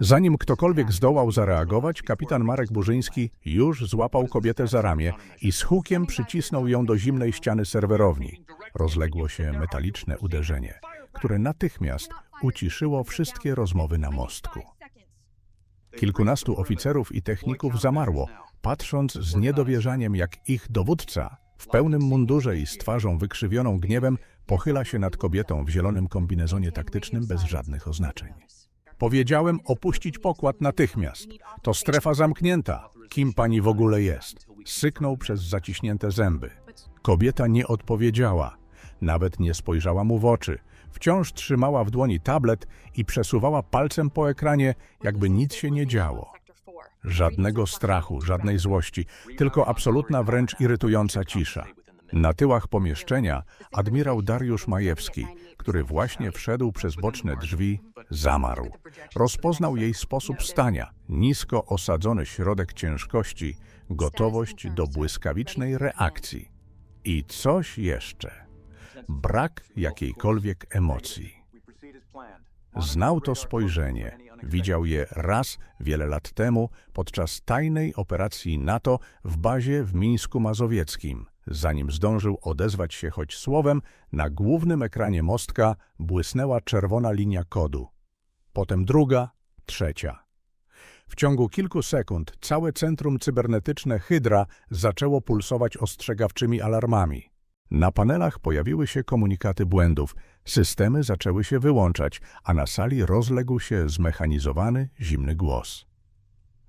Zanim ktokolwiek zdołał zareagować, kapitan Marek Burzyński już złapał kobietę za ramię i z hukiem przycisnął ją do zimnej ściany serwerowni. Rozległo się metaliczne uderzenie, które natychmiast uciszyło wszystkie rozmowy na mostku. Kilkunastu oficerów i techników zamarło, patrząc z niedowierzaniem, jak ich dowódca, w pełnym mundurze i z twarzą wykrzywioną gniewem, pochyla się nad kobietą w zielonym kombinezonie taktycznym bez żadnych oznaczeń. Powiedziałem opuścić pokład natychmiast. To strefa zamknięta. Kim pani w ogóle jest? Syknął przez zaciśnięte zęby. Kobieta nie odpowiedziała. Nawet nie spojrzała mu w oczy. Wciąż trzymała w dłoni tablet i przesuwała palcem po ekranie, jakby nic się nie działo. Żadnego strachu, żadnej złości, tylko absolutna, wręcz irytująca cisza. Na tyłach pomieszczenia admirał Dariusz Majewski, który właśnie wszedł przez boczne drzwi, zamarł. Rozpoznał jej sposób stania, nisko osadzony środek ciężkości, gotowość do błyskawicznej reakcji. I coś jeszcze. Brak jakiejkolwiek emocji. Znał to spojrzenie. Widział je raz wiele lat temu podczas tajnej operacji NATO w bazie w Mińsku Mazowieckim. Zanim zdążył odezwać się choć słowem, na głównym ekranie mostka błysnęła czerwona linia kodu. Potem druga, trzecia. W ciągu kilku sekund całe centrum cybernetyczne Hydra zaczęło pulsować ostrzegawczymi alarmami. Na panelach pojawiły się komunikaty błędów, systemy zaczęły się wyłączać, a na sali rozległ się zmechanizowany, zimny głos.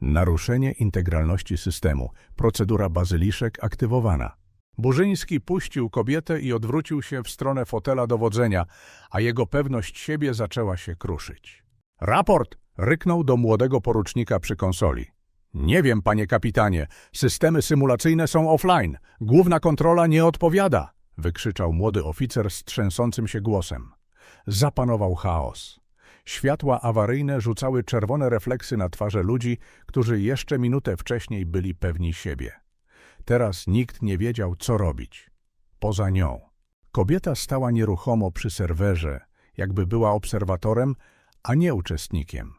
Naruszenie integralności systemu. Procedura bazyliszek aktywowana. Burzyński puścił kobietę i odwrócił się w stronę fotela dowodzenia, a jego pewność siebie zaczęła się kruszyć. Raport! ryknął do młodego porucznika przy konsoli. Nie wiem, panie kapitanie, systemy symulacyjne są offline. Główna kontrola nie odpowiada, wykrzyczał młody oficer z trzęsącym się głosem. Zapanował chaos. Światła awaryjne rzucały czerwone refleksy na twarze ludzi, którzy jeszcze minutę wcześniej byli pewni siebie. Teraz nikt nie wiedział, co robić. Poza nią. Kobieta stała nieruchomo przy serwerze, jakby była obserwatorem, a nie uczestnikiem.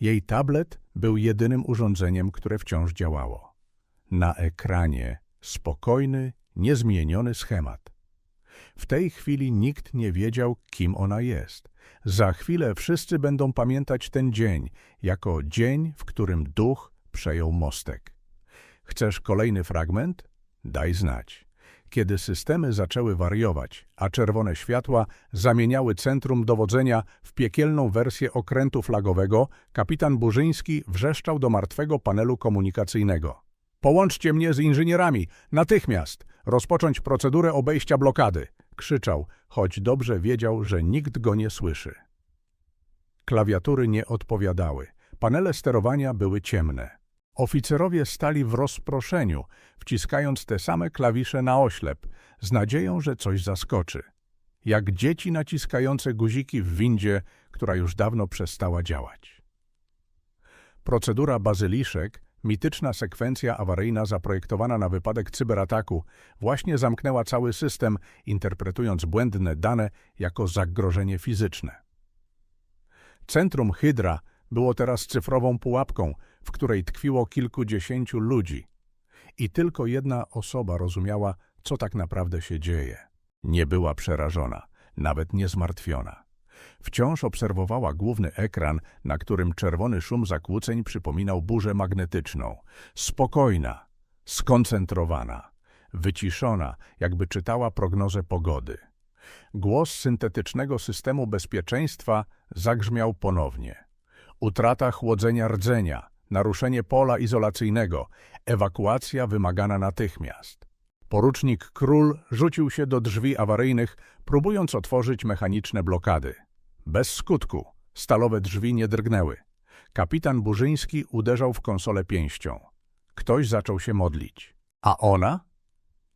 Jej tablet był jedynym urządzeniem, które wciąż działało. Na ekranie spokojny, niezmieniony schemat. W tej chwili nikt nie wiedział, kim ona jest. Za chwilę wszyscy będą pamiętać ten dzień jako dzień, w którym duch przejął mostek. Chcesz kolejny fragment? Daj znać. Kiedy systemy zaczęły wariować, a czerwone światła zamieniały centrum dowodzenia w piekielną wersję okrętu flagowego, kapitan Burzyński wrzeszczał do martwego panelu komunikacyjnego. Połączcie mnie z inżynierami, natychmiast! Rozpocząć procedurę obejścia blokady! Krzyczał, choć dobrze wiedział, że nikt go nie słyszy. Klawiatury nie odpowiadały. Panele sterowania były ciemne. Oficerowie stali w rozproszeniu, wciskając te same klawisze na oślep, z nadzieją, że coś zaskoczy. Jak dzieci naciskające guziki w windzie, która już dawno przestała działać. Procedura bazyliszek, mityczna sekwencja awaryjna zaprojektowana na wypadek cyberataku, właśnie zamknęła cały system, interpretując błędne dane jako zagrożenie fizyczne. Centrum Hydra było teraz cyfrową pułapką, w której tkwiło kilkudziesięciu ludzi. I tylko jedna osoba rozumiała, co tak naprawdę się dzieje. Nie była przerażona, nawet nie zmartwiona. Wciąż obserwowała główny ekran, na którym czerwony szum zakłóceń przypominał burzę magnetyczną. Spokojna, skoncentrowana, wyciszona, jakby czytała prognozę pogody. Głos syntetycznego systemu bezpieczeństwa zagrzmiał ponownie. Utrata chłodzenia rdzenia, naruszenie pola izolacyjnego, ewakuacja wymagana natychmiast. Porucznik Król rzucił się do drzwi awaryjnych, próbując otworzyć mechaniczne blokady. Bez skutku. Stalowe drzwi nie drgnęły. Kapitan Burzyński uderzał w konsolę pięścią. Ktoś zaczął się modlić. A ona?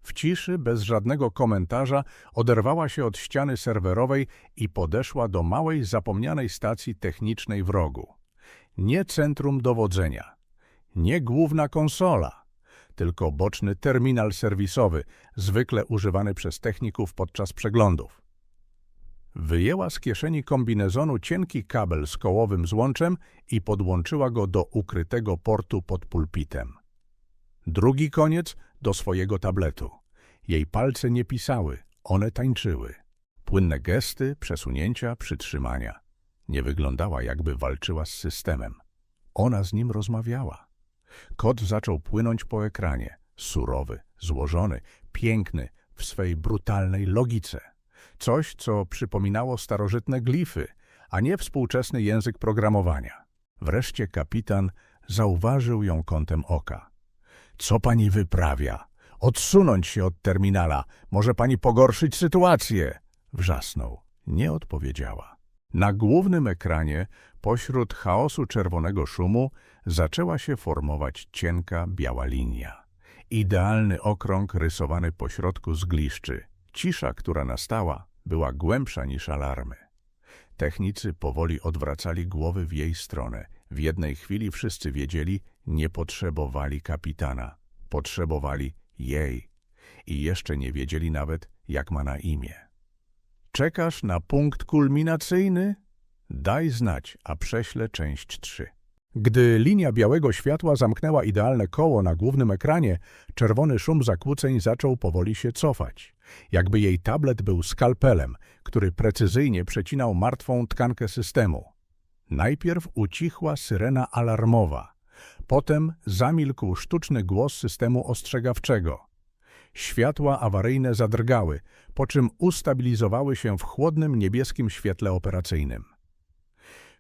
W ciszy, bez żadnego komentarza, oderwała się od ściany serwerowej i podeszła do małej, zapomnianej stacji technicznej w rogu. Nie centrum dowodzenia, nie główna konsola, tylko boczny terminal serwisowy, zwykle używany przez techników podczas przeglądów. Wyjęła z kieszeni kombinezonu cienki kabel z kołowym złączem i podłączyła go do ukrytego portu pod pulpitem. Drugi koniec do swojego tabletu. Jej palce nie pisały, one tańczyły. Płynne gesty, przesunięcia, przytrzymania. Nie wyglądała, jakby walczyła z systemem. Ona z nim rozmawiała. Kod zaczął płynąć po ekranie, surowy, złożony, piękny, w swej brutalnej logice. Coś, co przypominało starożytne glify, a nie współczesny język programowania. Wreszcie kapitan zauważył ją kątem oka. Co pani wyprawia? Odsunąć się od terminala. Może pani pogorszyć sytuację. Wrzasnął. Nie odpowiedziała. Na głównym ekranie, pośród chaosu czerwonego szumu, zaczęła się formować cienka biała linia. Idealny okrąg rysowany pośrodku z gliszczy. Cisza, która nastała, była głębsza niż alarmy. Technicy powoli odwracali głowy w jej stronę. W jednej chwili wszyscy wiedzieli, nie potrzebowali kapitana. Potrzebowali jej. I jeszcze nie wiedzieli nawet, jak ma na imię. Czekasz na punkt kulminacyjny? Daj znać, a prześlę część 3. Gdy linia białego światła zamknęła idealne koło na głównym ekranie, czerwony szum zakłóceń zaczął powoli się cofać. Jakby jej tablet był skalpelem, który precyzyjnie przecinał martwą tkankę systemu. Najpierw ucichła syrena alarmowa. Potem zamilkł sztuczny głos systemu ostrzegawczego. Światła awaryjne zadrgały, po czym ustabilizowały się w chłodnym niebieskim świetle operacyjnym.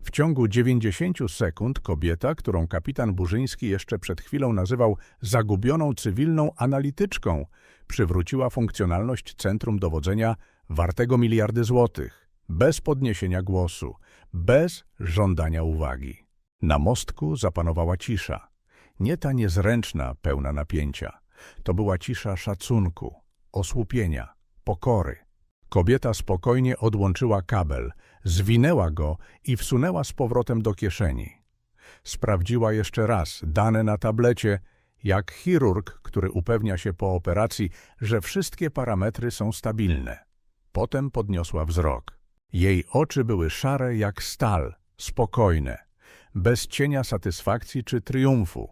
W ciągu 90 sekund kobieta, którą kapitan Burzyński jeszcze przed chwilą nazywał zagubioną cywilną analityczką, przywróciła funkcjonalność centrum dowodzenia wartego miliardy złotych, bez podniesienia głosu, bez żądania uwagi. Na mostku zapanowała cisza. Nie ta niezręczna, pełna napięcia. To była cisza szacunku, osłupienia, pokory. Kobieta spokojnie odłączyła kabel, zwinęła go i wsunęła z powrotem do kieszeni. Sprawdziła jeszcze raz dane na tablecie, jak chirurg, który upewnia się po operacji, że wszystkie parametry są stabilne. Potem podniosła wzrok. Jej oczy były szare jak stal, spokojne, bez cienia satysfakcji czy triumfu.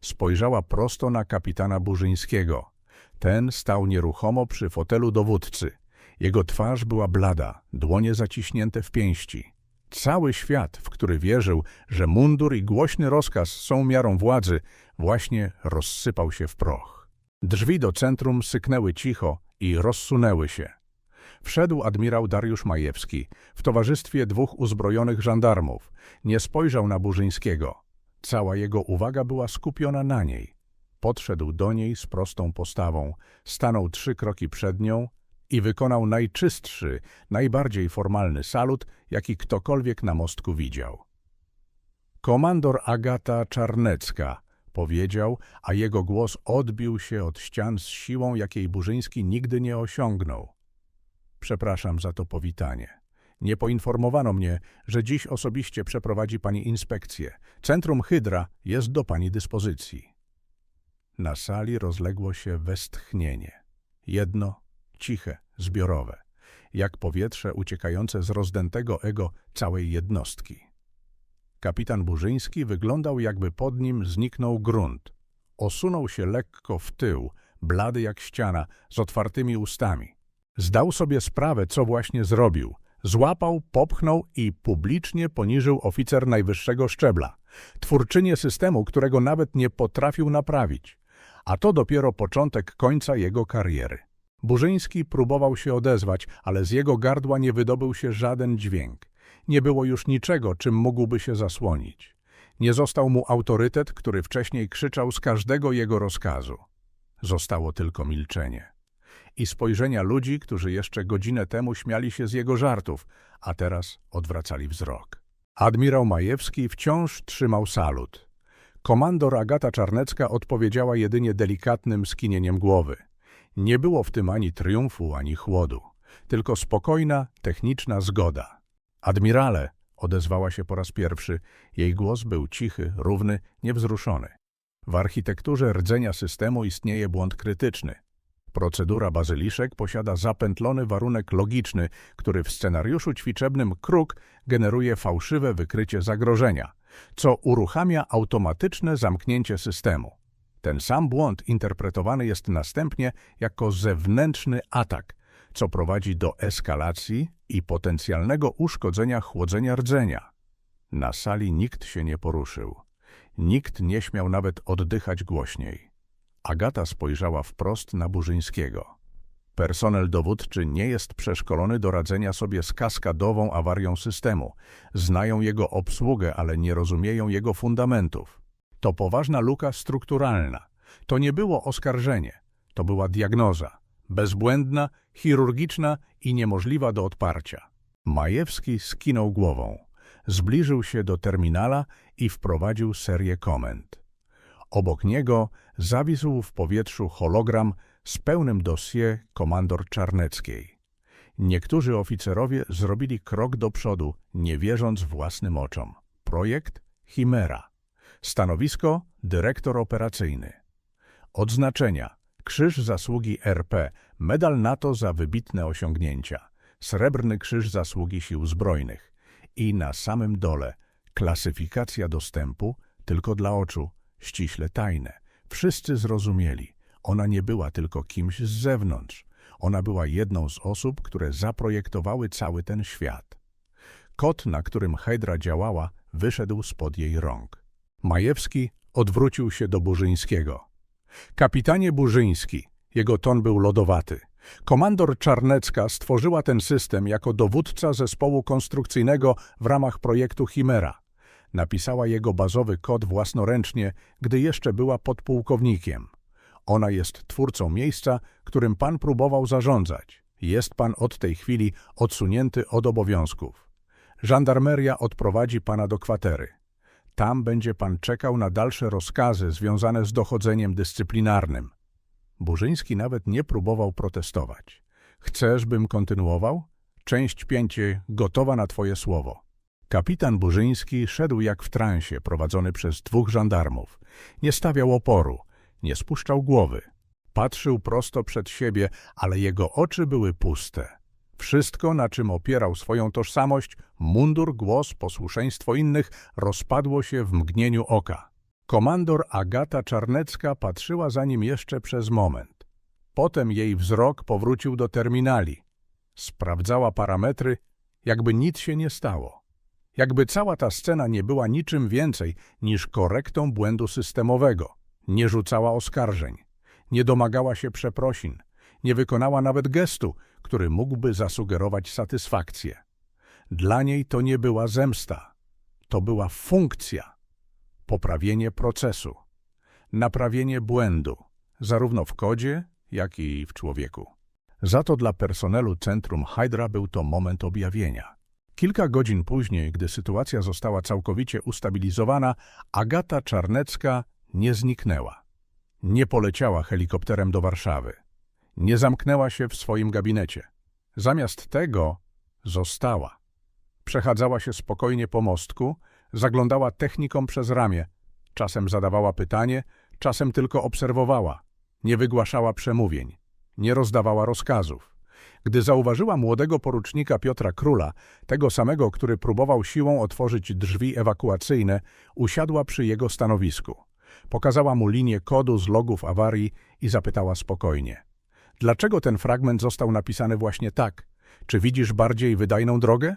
Spojrzała prosto na kapitana Burzyńskiego. Ten stał nieruchomo przy fotelu dowódcy. Jego twarz była blada, dłonie zaciśnięte w pięści. Cały świat, w który wierzył, że mundur i głośny rozkaz są miarą władzy, właśnie rozsypał się w proch. Drzwi do centrum syknęły cicho i rozsunęły się. Wszedł admirał Dariusz Majewski w towarzystwie dwóch uzbrojonych żandarmów. Nie spojrzał na Burzyńskiego. Cała jego uwaga była skupiona na niej. Podszedł do niej z prostą postawą, stanął trzy kroki przed nią i wykonał najczystszy, najbardziej formalny salut, jaki ktokolwiek na mostku widział. Komandor Agata Czarnecka, powiedział, a jego głos odbił się od ścian z siłą, jakiej Burzyński nigdy nie osiągnął. Przepraszam za to powitanie. Nie poinformowano mnie, że dziś osobiście przeprowadzi pani inspekcję. Centrum Hydra jest do pani dyspozycji. Na sali rozległo się westchnienie. Jedno, ciche, zbiorowe, jak powietrze uciekające z rozdętego ego całej jednostki. Kapitan Burzyński wyglądał, jakby pod nim zniknął grunt. Osunął się lekko w tył, blady jak ściana, z otwartymi ustami. Zdał sobie sprawę, co właśnie zrobił. Złapał, popchnął i publicznie poniżył oficer najwyższego szczebla, twórczynię systemu, którego nawet nie potrafił naprawić. A to dopiero początek końca jego kariery. Burzyński próbował się odezwać, ale z jego gardła nie wydobył się żaden dźwięk. Nie było już niczego, czym mógłby się zasłonić. Nie został mu autorytet, który wcześniej krzyczał z każdego jego rozkazu. Zostało tylko milczenie. I spojrzenia ludzi, którzy jeszcze godzinę temu śmiali się z jego żartów, a teraz odwracali wzrok. Admirał Majewski wciąż trzymał salut. Komandor Agata Czarnecka odpowiedziała jedynie delikatnym skinieniem głowy. Nie było w tym ani triumfu, ani chłodu, tylko spokojna, techniczna zgoda. Admirale, odezwała się po raz pierwszy, jej głos był cichy, równy, niewzruszony. W architekturze rdzenia systemu istnieje błąd krytyczny. Procedura bazyliszek posiada zapętlony warunek logiczny, który w scenariuszu ćwiczebnym kruk generuje fałszywe wykrycie zagrożenia, co uruchamia automatyczne zamknięcie systemu. Ten sam błąd interpretowany jest następnie jako zewnętrzny atak, co prowadzi do eskalacji i potencjalnego uszkodzenia chłodzenia rdzenia. Na sali nikt się nie poruszył. Nikt nie śmiał nawet oddychać głośniej. Agata spojrzała wprost na Burzyńskiego. Personel dowódczy nie jest przeszkolony do radzenia sobie z kaskadową awarią systemu. Znają jego obsługę, ale nie rozumieją jego fundamentów. To poważna luka strukturalna. To nie było oskarżenie. To była diagnoza. Bezbłędna, chirurgiczna i niemożliwa do odparcia. Majewski skinął głową. Zbliżył się do terminala i wprowadził serię komend. Obok niego zawisł w powietrzu hologram z pełnym dossier komandor Czarneckiej. Niektórzy oficerowie zrobili krok do przodu, nie wierząc własnym oczom. Projekt Chimera. Stanowisko dyrektor operacyjny. Odznaczenia. Krzyż Zasługi RP, medal NATO za wybitne osiągnięcia, Srebrny Krzyż Zasługi Sił Zbrojnych i na samym dole klasyfikacja dostępu tylko dla oczu, ściśle tajne. Wszyscy zrozumieli. Ona nie była tylko kimś z zewnątrz. Ona była jedną z osób, które zaprojektowały cały ten świat. Kod, na którym Hydra działała, wyszedł spod jej rąk. Majewski odwrócił się do Burzyńskiego. Kapitanie Burzyński, jego ton był lodowaty. Komandor Czarnecka stworzyła ten system jako dowódca zespołu konstrukcyjnego w ramach projektu Chimera. Napisała jego bazowy kod własnoręcznie, gdy jeszcze była podpułkownikiem. Ona jest twórcą miejsca, którym pan próbował zarządzać. Jest pan od tej chwili odsunięty od obowiązków. Żandarmeria odprowadzi pana do kwatery. Tam będzie pan czekał na dalsze rozkazy związane z dochodzeniem dyscyplinarnym. Burzyński nawet nie próbował protestować. Chcesz, bym kontynuował? Część pięcie gotowa na twoje słowo. Kapitan Burzyński szedł jak w transie, prowadzony przez dwóch żandarmów. Nie stawiał oporu, nie spuszczał głowy. Patrzył prosto przed siebie, ale jego oczy były puste. Wszystko, na czym opierał swoją tożsamość, mundur, głos, posłuszeństwo innych, rozpadło się w mgnieniu oka. Komandor Agata Czarnecka patrzyła za nim jeszcze przez moment. Potem jej wzrok powrócił do terminali. Sprawdzała parametry, jakby nic się nie stało. Jakby cała ta scena nie była niczym więcej niż korektą błędu systemowego. Nie rzucała oskarżeń, nie domagała się przeprosin, nie wykonała nawet gestu, który mógłby zasugerować satysfakcję. Dla niej to nie była zemsta, to była funkcja, poprawienie procesu, naprawienie błędu, zarówno w kodzie, jak i w człowieku. Za to dla personelu Centrum Hydra był to moment objawienia. Kilka godzin później, gdy sytuacja została całkowicie ustabilizowana, Agata Czarnecka nie zniknęła. Nie poleciała helikopterem do Warszawy. Nie zamknęła się w swoim gabinecie. Zamiast tego została. Przechadzała się spokojnie po mostku, zaglądała technikom przez ramię. Czasem zadawała pytanie, czasem tylko obserwowała. Nie wygłaszała przemówień. Nie rozdawała rozkazów. Gdy zauważyła młodego porucznika Piotra Króla, tego samego, który próbował siłą otworzyć drzwi ewakuacyjne, usiadła przy jego stanowisku. Pokazała mu linię kodu z logów awarii i zapytała spokojnie. Dlaczego ten fragment został napisany właśnie tak? Czy widzisz bardziej wydajną drogę?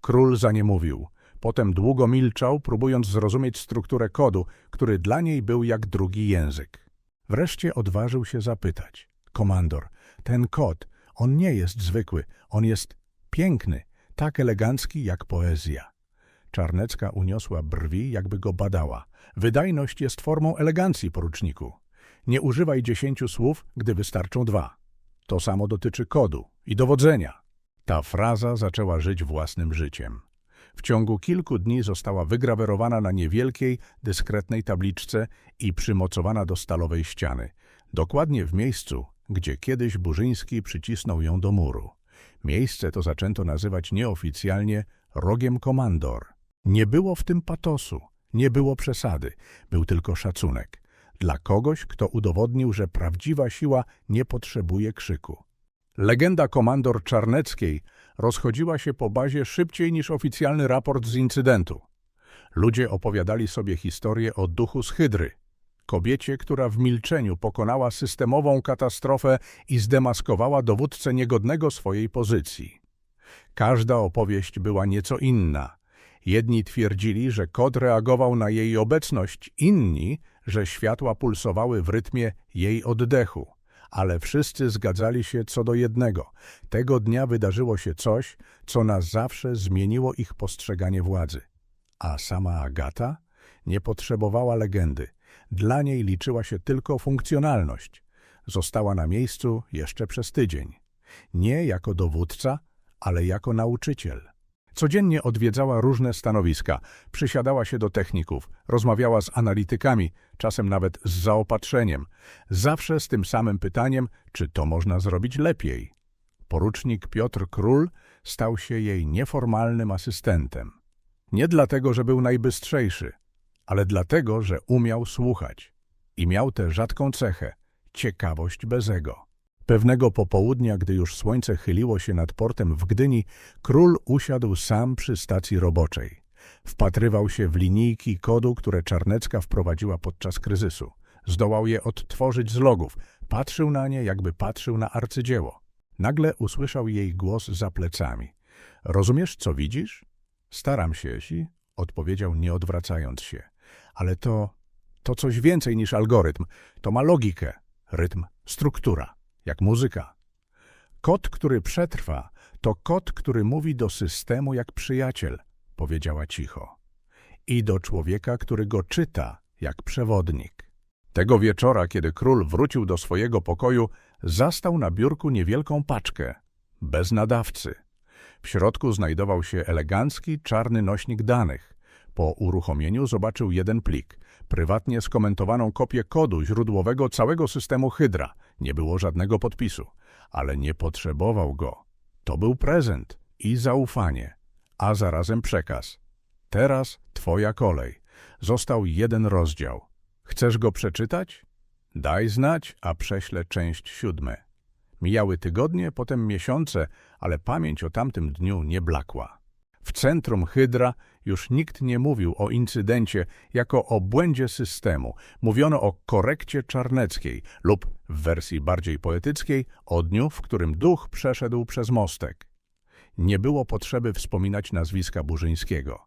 Król zaniemówił. Potem długo milczał, próbując zrozumieć strukturę kodu, który dla niej był jak drugi język. Wreszcie odważył się zapytać. Komandor, ten kod, on nie jest zwykły, on jest piękny, tak elegancki jak poezja. Czarnecka uniosła brwi, jakby go badała. Wydajność jest formą elegancji, poruczniku. Nie używaj dziesięciu słów, gdy wystarczą dwa. To samo dotyczy kodu i dowodzenia. Ta fraza zaczęła żyć własnym życiem. W ciągu kilku dni została wygrawerowana na niewielkiej, dyskretnej tabliczce i przymocowana do stalowej ściany, dokładnie w miejscu, gdzie kiedyś Burzyński przycisnął ją do muru. Miejsce to zaczęto nazywać nieoficjalnie rogiem komandor. Nie było w tym patosu, nie było przesady, był tylko szacunek. Dla kogoś, kto udowodnił, że prawdziwa siła nie potrzebuje krzyku. Legenda komandor Czarneckiej rozchodziła się po bazie szybciej niż oficjalny raport z incydentu. Ludzie opowiadali sobie historię o duchu z Hydry, kobiecie, która w milczeniu pokonała systemową katastrofę i zdemaskowała dowódcę niegodnego swojej pozycji. Każda opowieść była nieco inna. Jedni twierdzili, że kot reagował na jej obecność, inni, że światła pulsowały w rytmie jej oddechu. Ale wszyscy zgadzali się co do jednego. Tego dnia wydarzyło się coś, co na zawsze zmieniło ich postrzeganie władzy. A sama Agata nie potrzebowała legendy. Dla niej liczyła się tylko funkcjonalność. Została na miejscu jeszcze przez tydzień. Nie jako dowódca, ale jako nauczyciel. Codziennie odwiedzała różne stanowiska, przysiadała się do techników, rozmawiała z analitykami, czasem nawet z zaopatrzeniem. Zawsze z tym samym pytaniem, czy to można zrobić lepiej. Porucznik Piotr Król stał się jej nieformalnym asystentem. Nie dlatego, że był najbystrzejszy, ale dlatego, że umiał słuchać. I miał tę rzadką cechę – ciekawość bez ego. Pewnego popołudnia, gdy już słońce chyliło się nad portem w Gdyni, król usiadł sam przy stacji roboczej. Wpatrywał się w linijki kodu, które Czarnecka wprowadziła podczas kryzysu. Zdołał je odtworzyć z logów. Patrzył na nie, jakby patrzył na arcydzieło. Nagle usłyszał jej głos za plecami. Rozumiesz, co widzisz? Staram się, Esi, odpowiedział, nie odwracając się. Ale to, to coś więcej niż algorytm. To ma logikę, rytm, struktura jak muzyka. Kot, który przetrwa, to kot, który mówi do systemu jak przyjaciel, powiedziała cicho. I do człowieka, który go czyta, jak przewodnik. Tego wieczora, kiedy król wrócił do swojego pokoju, zastał na biurku niewielką paczkę, bez nadawcy. W środku znajdował się elegancki, czarny nośnik danych. Po uruchomieniu zobaczył jeden plik, prywatnie skomentowaną kopię kodu źródłowego całego systemu Hydra. Nie było żadnego podpisu, ale nie potrzebował go. To był prezent i zaufanie, a zarazem przekaz. Teraz twoja kolej. Został jeden rozdział. Chcesz go przeczytać? Daj znać, a prześlę część siódme. Mijały tygodnie, potem miesiące, ale pamięć o tamtym dniu nie blakła. W centrum Hydra już nikt nie mówił o incydencie jako o błędzie systemu. Mówiono o korekcie czarneckiej lub, w wersji bardziej poetyckiej, o dniu, w którym duch przeszedł przez mostek. Nie było potrzeby wspominać nazwiska Burzyńskiego.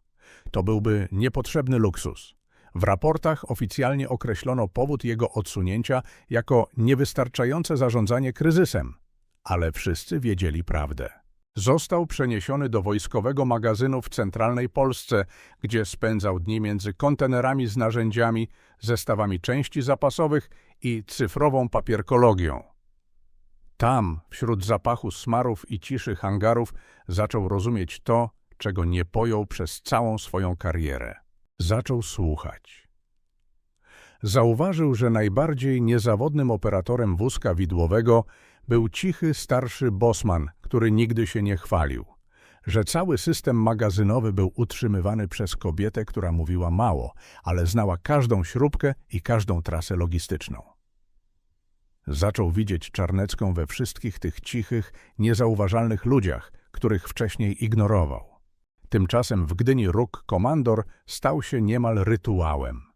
To byłby niepotrzebny luksus. W raportach oficjalnie określono powód jego odsunięcia jako niewystarczające zarządzanie kryzysem, ale wszyscy wiedzieli prawdę. Został przeniesiony do wojskowego magazynu w centralnej Polsce, gdzie spędzał dni między kontenerami z narzędziami, zestawami części zapasowych i cyfrową papierkologią. Tam, wśród zapachu smarów i ciszy hangarów, zaczął rozumieć to, czego nie pojął przez całą swoją karierę. Zaczął słuchać. Zauważył, że najbardziej niezawodnym operatorem wózka widłowego był cichy, starszy bosman, który nigdy się nie chwalił. Że cały system magazynowy był utrzymywany przez kobietę, która mówiła mało, ale znała każdą śrubkę i każdą trasę logistyczną. Zaczął widzieć Czarnecką we wszystkich tych cichych, niezauważalnych ludziach, których wcześniej ignorował. Tymczasem w Gdyni róg komandor stał się niemal rytuałem.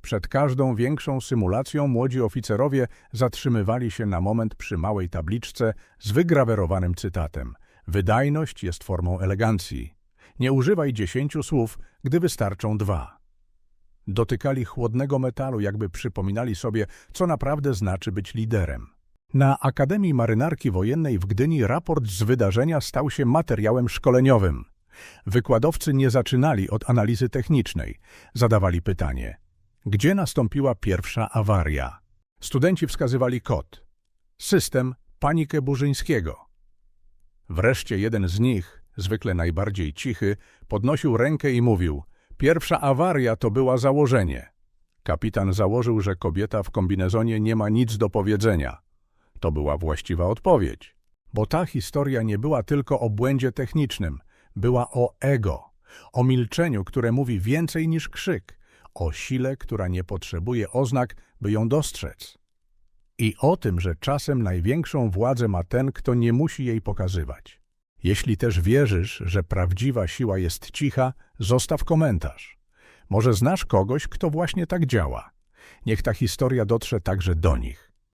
Przed każdą większą symulacją młodzi oficerowie zatrzymywali się na moment przy małej tabliczce z wygrawerowanym cytatem. Wydajność jest formą elegancji. Nie używaj dziesięciu słów, gdy wystarczą dwa. Dotykali chłodnego metalu, jakby przypominali sobie, co naprawdę znaczy być liderem. Na Akademii Marynarki Wojennej w Gdyni raport z wydarzenia stał się materiałem szkoleniowym. Wykładowcy nie zaczynali od analizy technicznej. Zadawali pytanie – gdzie nastąpiła pierwsza awaria. Studenci wskazywali kod. System panikę Burzyńskiego. Wreszcie jeden z nich, zwykle najbardziej cichy, podnosił rękę i mówił Pierwsza awaria to była założenie. Kapitan założył, że kobieta w kombinezonie nie ma nic do powiedzenia. To była właściwa odpowiedź. Bo ta historia nie była tylko o błędzie technicznym, była o ego, o milczeniu, które mówi więcej niż krzyk, o sile, która nie potrzebuje oznak, by ją dostrzec. I o tym, że czasem największą władzę ma ten, kto nie musi jej pokazywać. Jeśli też wierzysz, że prawdziwa siła jest cicha, zostaw komentarz. Może znasz kogoś, kto właśnie tak działa. Niech ta historia dotrze także do nich.